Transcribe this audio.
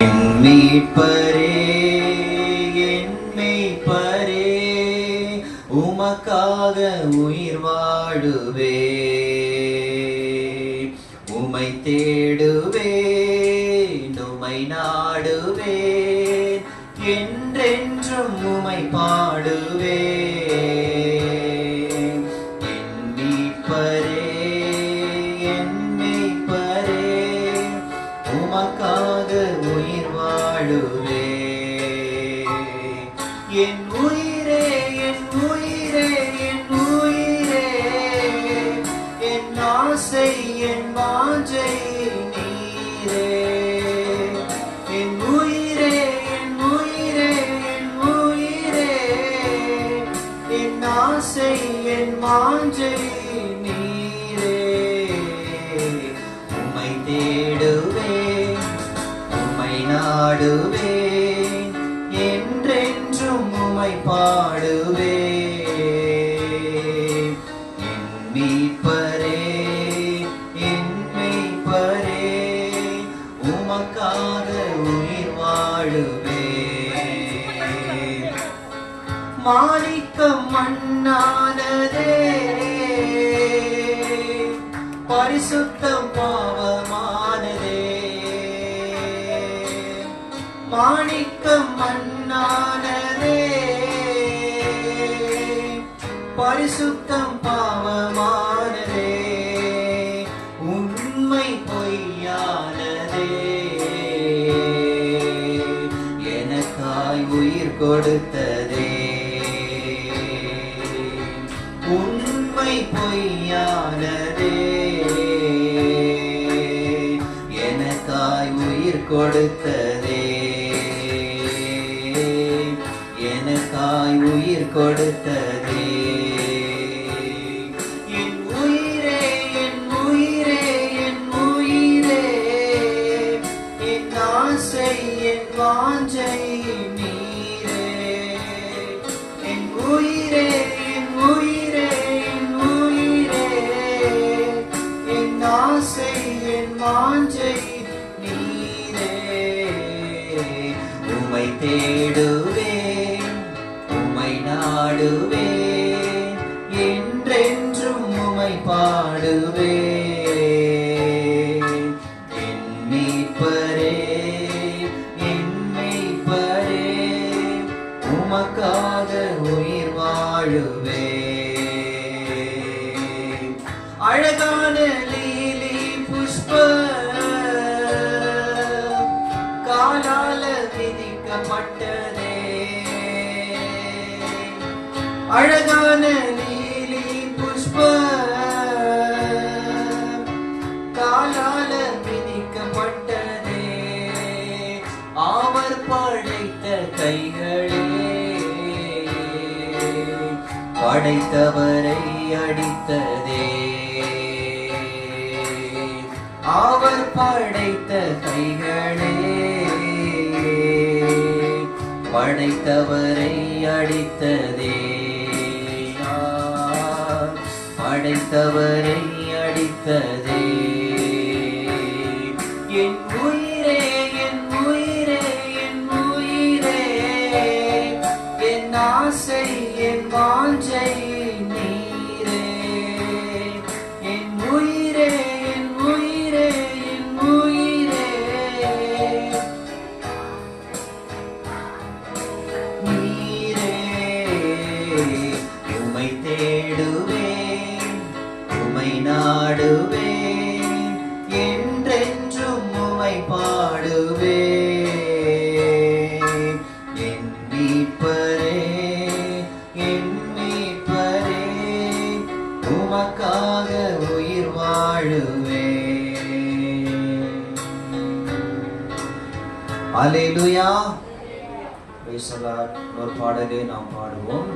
மீட்பரே என் மெய்ப்பரே உமக்காக உயிர் வாழுவே. உமை தேடுவேன் உமை நாடுவேன் என்றென்றும் உமை பாடுவேன் வாழுவே என் உயிரே என் உயிரே என் உயிரே. என் ஆசை என் வாஞ்சை நீரே. என் உயிரே என் உயிரே என் உயிரே. என் ஆசை என் வாஞ்சை நீரே. உம்மை தேடு பாடுவே என்றென்றும் உமை பாடுவே மீட்பரே என் மெய்ப்பரே உமக்காக உயிர் வாழுவே மாணிக்கம் மண்ணானதே பரிசுத்தம் பாவ மாணிக்க மன்னானதே பரிசுத்தம் பாவமானதே உண்மை பொய்யானதே எனக்காய் உயிர் கொடுத்ததே. உண்மை பொய்யானதே எனக்காய் உயிர் கொடுத்ததே. எனக்காய் உயிர் கொடுத்ததே. என் உயிரே என் உயிரே என் உயிரே. என் ஆசை என் வாஞ்சை நீரே. என் உயிரே என் உயிரே என் உயிரே. என் ஆசை என் வாஞ்சை நீரே. உமை உமை என்றென்றும் உமை பாடுவேன் என் மீட்பரே உமக்காக உயிர் வாழுவேன் அழகான லீலி புஷ்ப அழகான நீலி புஷ்ப. காலால மிதிக்கப்பட்டதே. அவர் படைத்த கைகளே. படைத்தவரை அடித்ததே. அவர் படைத்த கைகளே. படைத்தவரை அடித்ததே. படைத்தவரை அடித்ததே. உமை என் மீட்பரே என் மீட்பரே உமக்காக உயிர் வாழுவேன் அலையிலுயா ஒரு பாடலே நாம் பாடுவோம்.